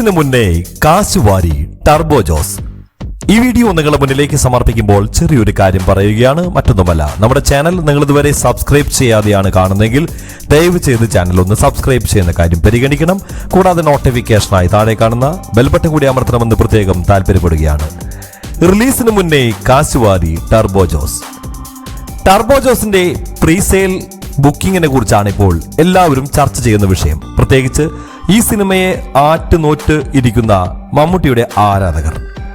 റിലീസിന് മുന്നേ കാശുവാരി ടർബോ ജോസ്. ഈ വീഡിയോ നിങ്ങളുടെ മുന്നിലേക്ക് സമർപ്പിക്കുമ്പോൾ ചെറിയൊരു കാര്യം പറയുകയാണ് മറ്റൊന്നുമല്ല. നമ്മുടെ ചാനൽ നിങ്ങൾ ഇതുവരെ സബ്സ്ക്രൈബ് ചെയ്യാതെയാണ് കാണുന്നതെങ്കിൽ ദയവ് ചെയ്ത് ചാനൽ ഒന്ന് സബ്സ്ക്രൈബ് ചെയ്യുന്ന കാര്യം പരിഗണിക്കണം. കൂടാതെ നോട്ടിഫിക്കേഷനായി താഴെ കാണുന്ന ബെൽബട്ടൺ കൂടി അമർത്തണമെന്ന് പ്രത്യേകം താല്പര്യപ്പെടുകയാണ്. റിലീസിന് മുന്നേ കാശുവാരി ടർബോ ജോസ്. ടർബോ ജോസിന്റെ പ്രീസെയിൽ ബുക്കിങ്ങിനെ കുറിച്ചാണ് ഇപ്പോൾ എല്ലാവരും ചർച്ച ചെയ്യുന്ന വിഷയം. പ്രത്യേകിച്ച് ഈ സിനിമയെ ആറ്റുനോറ്റ് ഇരിക്കുന്ന മമ്മൂട്ടിയുടെ ആരാധകർ.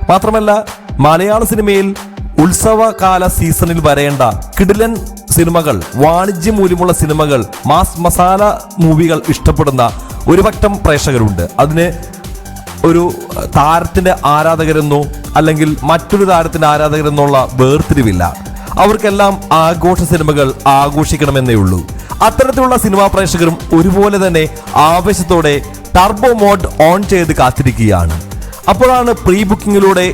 മാത്രമല്ല മലയാള സിനിമയിൽ ഉത്സവകാല സീസണിൽ വരേണ്ട കിടിലൻ സിനിമകൾ വാണിജ്യ മൂല്യമുള്ള സിനിമകൾ മാസ് മസാല മൂവികൾ ഇഷ്ടപ്പെടുന്ന ഒരു പറ്റം പ്രേക്ഷകരുണ്ട്. അതിന് ഒരു താരത്തിന്റെ ആരാധകരെന്നോ അല്ലെങ്കിൽ മറ്റൊരു താരത്തിന്റെ ആരാധകരെന്നുള്ള വേർതിരിവില്ല. അവർക്കെല്ലാം ആഘോഷ സിനിമകൾ ആഘോഷിക്കണമെന്നേ ഉള്ളൂ. അത്തരത്തിലുള്ള സിനിമാ പ്രേക്ഷകരും ഒരുപോലെ തന്നെ ആവേശത്തോടെ ടർബോ മോഡ് ഓൺ ചെയ്ത് കാത്തിരിക്കുകയാണ്. അപ്പോഴാണ് പ്രീ ബുക്കിങ്ങിലൂടെ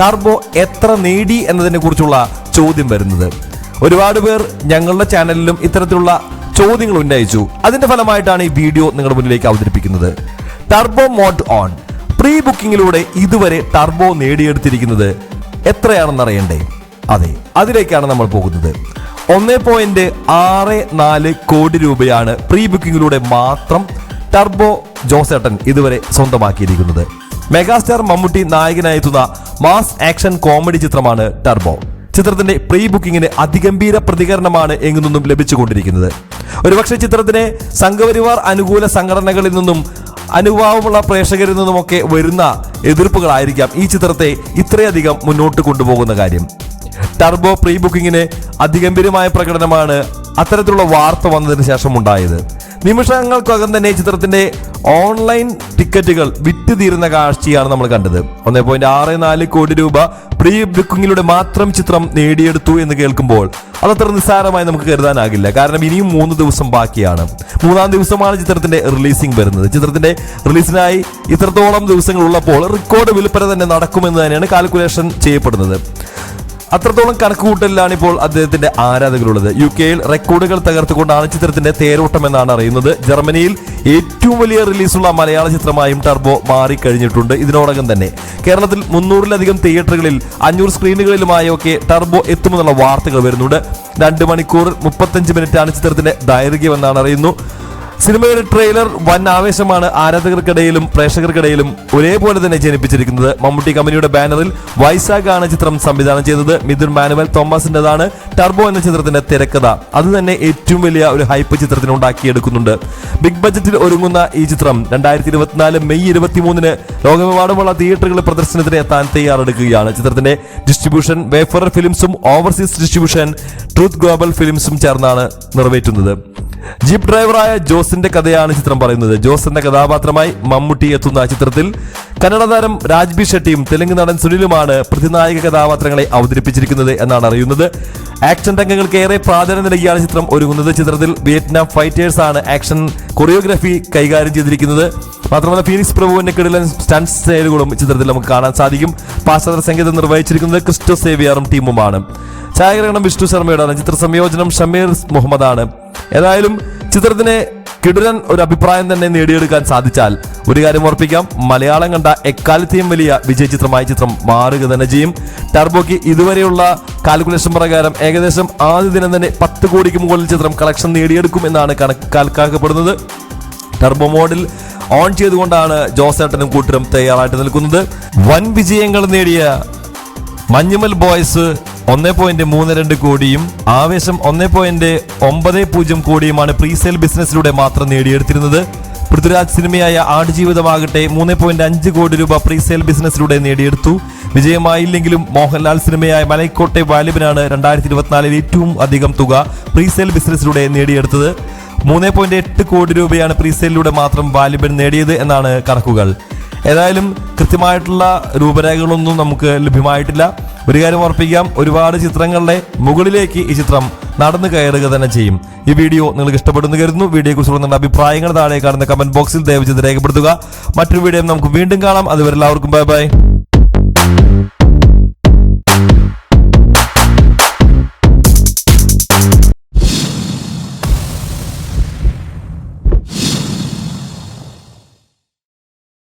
ടർബോ എത്ര നേടി എന്നതിനെ കുറിച്ചുള്ള ചോദ്യം വരുന്നത്. ഒരുപാട് പേർ ഞങ്ങളുടെ ചാനലിലും ഇത്തരത്തിലുള്ള ചോദ്യങ്ങൾ ഉന്നയിച്ചു. അതിന്റെ ഫലമായിട്ടാണ് ഈ വീഡിയോ നിങ്ങളുടെ മുന്നിലേക്ക് അവതരിപ്പിക്കുന്നത്. ടർബോ മോഡ് ഓൺ പ്രീ ബുക്കിങ്ങിലൂടെ ഇതുവരെ ടർബോ നേടിയെടുത്തിരിക്കുന്നത് എത്രയാണെന്ന് അറിയണ്ടേ അതെ അതിലേക്കാണ് നമ്മൾ പോകുന്നത്. ഒന്നേ പോയിന്റ് ആറ് നാല് കോടി രൂപയാണ് പ്രീ ബുക്കിങ്ങിലൂടെ മാത്രം ടർബോ ജോസേട്ടൻ ഇതുവരെ സ്വന്തമാക്കിയിരിക്കുന്നത്. മെഗാസ്റ്റാർ മമ്മൂട്ടി നായകനായെത്തുന്ന മാസ് ആക്ഷൻ കോമഡി ചിത്രമാണ് ടർബോ. ചിത്രത്തിന്റെ പ്രീ ബുക്കിങ്ങിന് അതിഗംഭീര പ്രതികരണമാണ് എങ്ങു നിന്നും ലഭിച്ചുകൊണ്ടിരിക്കുന്നത്. ഒരുപക്ഷെ ചിത്രത്തിന് സംഘപരിവാർ അനുകൂല സംഘടനകളിൽ നിന്നും അനുഭാവമുള്ള പ്രേക്ഷകരിൽ നിന്നുമൊക്കെ വരുന്ന എതിർപ്പുകളായിരിക്കാം ഈ ചിത്രത്തെ ഇത്രയധികം മുന്നോട്ട് കൊണ്ടുപോകുന്ന കാര്യം. ടർബോ പ്രീ ബുക്കിങ്ങിന് അതിഗംഭീരമായ പ്രകടനമാണ് അത്തരത്തിലുള്ള വാർത്ത വന്നതിന് ശേഷം ഉണ്ടായത് നിമിഷങ്ങൾക്കകം തന്നെ ചിത്രത്തിന്റെ ഓൺലൈൻ ടിക്കറ്റുകൾ വിറ്റ് തീരുന്ന കാഴ്ചയാണ് നമ്മൾ കണ്ടത്. ഒന്നേ പോയിന്റ് ആറ് നാല് കോടി രൂപ പ്രീ ബുക്കിങ്ങിലൂടെ മാത്രം ചിത്രം നേടിയെടുത്തു എന്ന് കേൾക്കുമ്പോൾ അതത്ര നിസ്സാരമായി നമുക്ക് കരുതാനാകില്ല. കാരണം ഇനിയും മൂന്ന് ദിവസം ബാക്കിയാണ്. മൂന്നാം ദിവസമാണ് ചിത്രത്തിന്റെ റിലീസിംഗ് വരുന്നത്. ചിത്രത്തിന്റെ റിലീസിനായി ഇത്രത്തോളം ദിവസങ്ങൾ ഉള്ളപ്പോൾ റെക്കോർഡ് വിൽപ്പന തന്നെ നടക്കുമെന്ന് തന്നെയാണ് കാൽക്കുലേഷൻ ചെയ്യപ്പെടുന്നത്. അത്രത്തോളം കണക്കുകൂട്ടലിലാണ് ഇപ്പോൾ അദ്ദേഹത്തിന്റെ ആരാധകരുള്ളത്. യു കെയിൽ റെക്കോർഡുകൾ തകർത്തുകൊണ്ടാണ് ചിത്രത്തിന്റെ തേരോട്ടം എന്നാണ് അറിയുന്നത്. ജർമ്മനിയിൽ ഏറ്റവും വലിയ റിലീസുള്ള മലയാള ചിത്രമായും ടർബോ മാറിക്കഴിഞ്ഞിട്ടുണ്ട്. ഇതിനോടകം തന്നെ കേരളത്തിൽ മുന്നൂറിലധികം തിയേറ്ററുകളിൽ അഞ്ഞൂറ് സ്ക്രീനുകളിലുമായി ഒക്കെ ടർബോ എത്തുമെന്നുള്ള വാർത്തകൾ വരുന്നുണ്ട്. രണ്ട് മണിക്കൂർ മുപ്പത്തഞ്ച് മിനിറ്റാണ് ചിത്രത്തിന്റെ ദൈർഘ്യമെന്നാണ് അറിയുന്നു. സിനിമയുടെ ട്രെയിലർ വൻ ആവേശമാണ് ആരാധകർക്കിടയിലും പ്രേക്ഷകർക്കിടയിലും ഒരേപോലെ തന്നെ ജനിപ്പിച്ചിരിക്കുന്നത്. മമ്മൂട്ടി കമ്പനിയുടെ ബാനറിൽ വൈശാഖാണ് ചിത്രം സംവിധാനം ചെയ്തത്. മിഥുൻ മാനുവൽ തോമസിന്റേതാണ് ടർബോ എന്ന ചിത്രത്തിന്റെ തിരക്കഥ. അത് തന്നെ ഏറ്റവും വലിയ ഒരു ഹൈപ്പ് ചിത്രത്തിന് ഉണ്ടാക്കിയെടുക്കുന്നുണ്ട്. ബിഗ് ബജറ്റിൽ ഒരുങ്ങുന്ന ഈ ചിത്രം രണ്ടായിരത്തി ഇരുപത്തിനാല് മെയ് ഇരുപത്തിമൂന്നിന് ലോകമെമ്പാടുമുള്ള തിയേറ്ററുകളിൽ പ്രദർശനത്തിന് എത്താൻ തയ്യാറെടുക്കുകയാണ്. ചിത്രത്തിന്റെ ഡിസ്ട്രിബ്യൂഷൻ വേഫറർ ഫിലിംസും ഓവർസീസ് ഡിസ്ട്രിബ്യൂഷൻ ട്രൂത്ത് ഗ്ലോബൽ ഫിലിംസും ചേർന്നാണ് നിറവേറ്റുന്നത്. ജീപ്പ് ഡ്രൈവറായ ജോസിന്റെ കഥയാണ് ചിത്രം പറയുന്നത്. ജോസ് എന്ന കഥാപാത്രമായി മമ്മൂട്ടി എത്തുന്ന ചിത്രത്തിൽ കന്നഡ താരം രാജ്ബി ഷെട്ടിയും തെലുങ്ക് നടൻ സുനിലുമാണ് പ്രതിനായക കഥാപാത്രങ്ങളെ അവതരിപ്പിച്ചിരിക്കുന്നത് എന്നാണ് അറിയുന്നത്. ആക്ഷൻ രംഗങ്ങൾക്ക് ഏറെ പ്രാധാന്യം നൽകിയാണ് ചിത്രം ഒരുങ്ങുന്നത്. ചിത്രത്തിൽ വിയറ്റ്നാം ഫൈറ്റേഴ്സ് ആണ് ആക്ഷൻ കൊറിയോഗ്രഫി കൈകാര്യം ചെയ്തിരിക്കുന്നത്. മാത്രമല്ല ഫീനിക്സ് പ്രഭുവിന്റെ കിടിലൻ സ്റ്റണ്ട് സ്റ്റൈലുകളും ചിത്രത്തിൽ നമുക്ക് കാണാൻ സാധിക്കും. പാശ്ചാത്യ സംഗീതം നിർവഹിച്ചിരിക്കുന്നത് ക്രിസ്റ്റോ സേവിയറും ടീമുമാണ്. ഛായാഗ്രഹണം വിഷ്ണു ശർമ്മയുടെ ചിത്ര സംയോജനം ഷമീർ മുഹമ്മദാണ്. ഏതായാലും ചിത്രത്തിന് കിടുരൻ ഒരു അഭിപ്രായം തന്നെ നേടിയെടുക്കാൻ സാധിച്ചാൽ ഒരു കാര്യം ഓർപ്പിക്കാം മലയാളം കണ്ട എക്കാലത്തെയും വലിയ വിജയ ചിത്രമായ ചിത്രം മാറുക തന്നെ ചെയ്യും. ടർബോയ്ക്ക് ഇതുവരെയുള്ള കാൽക്കുലേഷൻ പ്രകാരം ഏകദേശം ആദ്യ ദിനം തന്നെ പത്ത് കോടിക്ക് മുകളിൽ ചിത്രം കളക്ഷൻ നേടിയെടുക്കും എന്നാണ് കണക്ക് കണക്കാക്കപ്പെടുന്നത് ടർബോ മോഡിൽ ഓൺ ചെയ്തുകൊണ്ടാണ് ജോസേട്ടനും കൂട്ടരും തയ്യാറായിട്ട് നിൽക്കുന്നത്. വൻ വിജയങ്ങൾ നേടിയ മഞ്ഞുമൽ ബോയ്സ് ഒന്നേ പോയിന്റ് മൂന്ന് രണ്ട് കോടിയും ആവേശം ഒന്ന് പോയിന്റ് ഒമ്പത് പൂജ്യം കോടിയുമാണ് പ്രീസെയിൽ ബിസിനസ്സിലൂടെ മാത്രം നേടിയെടുത്തിരുന്നത്. പൃഥ്വിരാജ് സിനിമയായ ആടുജീവിതമാകട്ടെ മൂന്ന് പോയിന്റ് അഞ്ച് കോടി രൂപ പ്രീസെയിൽ ബിസിനസ്സിലൂടെ നേടിയെടുത്തു. വിജയമായില്ലെങ്കിലും മോഹൻലാൽ സിനിമയായ മലൈക്കോട്ടെ വാലിബിനാണ് രണ്ടായിരത്തി ഇരുപത്തിനാലിൽ ഏറ്റവും അധികം തുക പ്രീസെയിൽ ബിസിനസ്സിലൂടെ നേടിയെടുത്തത്. മൂന്ന് പോയിന്റ് എട്ട് കോടി രൂപയാണ് പ്രീസെയിലൂടെ മാത്രം വാലിബൻ നേടിയത് എന്നാണ് കണക്കുകൾ. ഏതായാലും കൃത്യമായിട്ടുള്ള രൂപരേഖകളൊന്നും നമുക്ക് ലഭ്യമായിട്ടില്ല. ഒരു കാര്യം ഓർപ്പിക്കാം ഒരുപാട് ചിത്രങ്ങളുടെ മുകളിലേക്ക് ഈ ചിത്രം നടന്നു കയറുക തന്നെ ചെയ്യും. ഈ വീഡിയോ നിങ്ങൾക്ക് ഇഷ്ടപ്പെടുന്നു കരുതുന്നു. വീഡിയോ കുറിച്ച് നിങ്ങളുടെ അഭിപ്രായങ്ങൾ താഴെ കാണുന്ന കമന്റ് ബോക്സിൽ ദയവ് ചെയ്ത് രേഖപ്പെടുത്തുക. മറ്റൊരു വീഡിയോ നമുക്ക് വീണ്ടും കാണാം. അതുവരെ എല്ലാവർക്കും ബൈ ബൈ